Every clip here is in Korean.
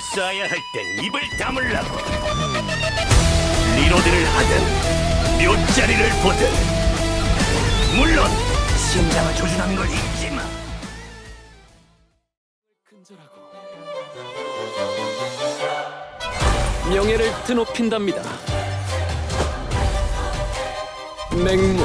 힘을 써야 할 땐 입을 다물라고. 리로드를 하든 묘자리를 보든 물론 심장을 조준하는 걸 잊지 마. 명예를 드높인답니다. 맹무,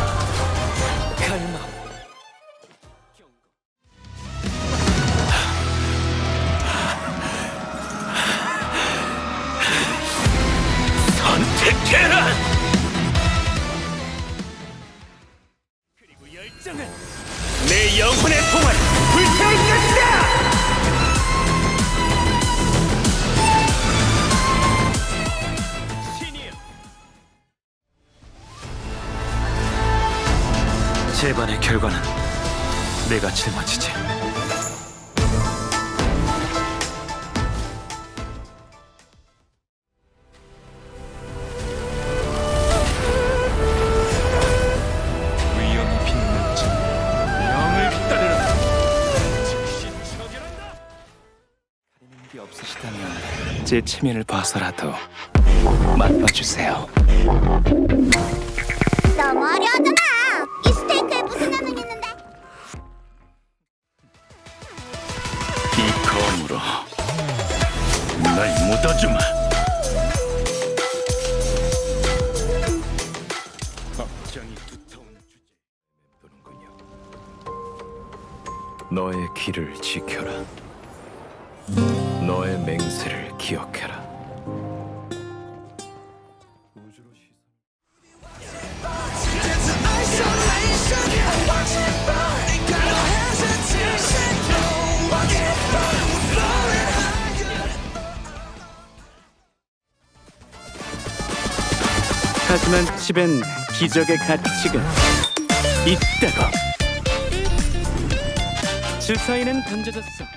열정은 내 영혼의 통을 불태울 것이다. 재반의 결과는 내가 짊어지지. 없으시다면 제 체면을 봐서라도 맛봐주세요. 너무 어려웠잖아. 이 스테이크에 무슨 영향이 있는데? 이 검으로 날 묻어주마. 걱정이 두터운 주제. 보는군요. 너의 길을 지켜라. 너의 맹세를 기억해라. 하지만 집엔 기적의 가치가 있다고. 주사위는 던져졌어.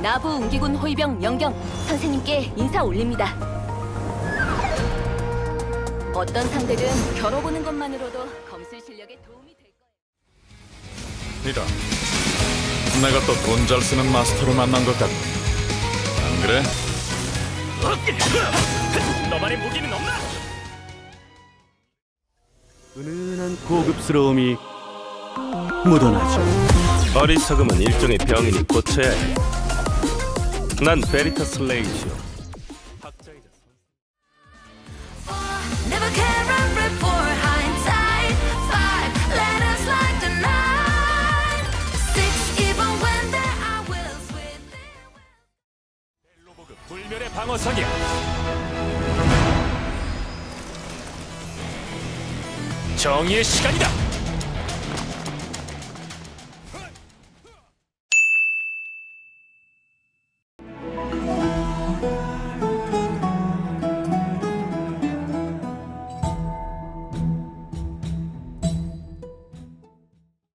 나부 웅기군 호위병 영경 선생님께 인사 올립니다. 어떤 상대든 겨뤄보는 것만으로도 검술 실력에 도움이 될 거예요. 이다. 내가 또 돈 잘 쓰는 마스터를 만난 것 같다. 안 그래? 너만의 무기는 없나? 은은한 고급스러움이 묻어나죠. 어리석음은 일종의 병이니 고쳐야 해. 난 베리타스 레이지오. Never can run before hindsight. Five letters like the nine. Six even when there are wills within. 불멸의 방어석이야. 정의의 시간이다.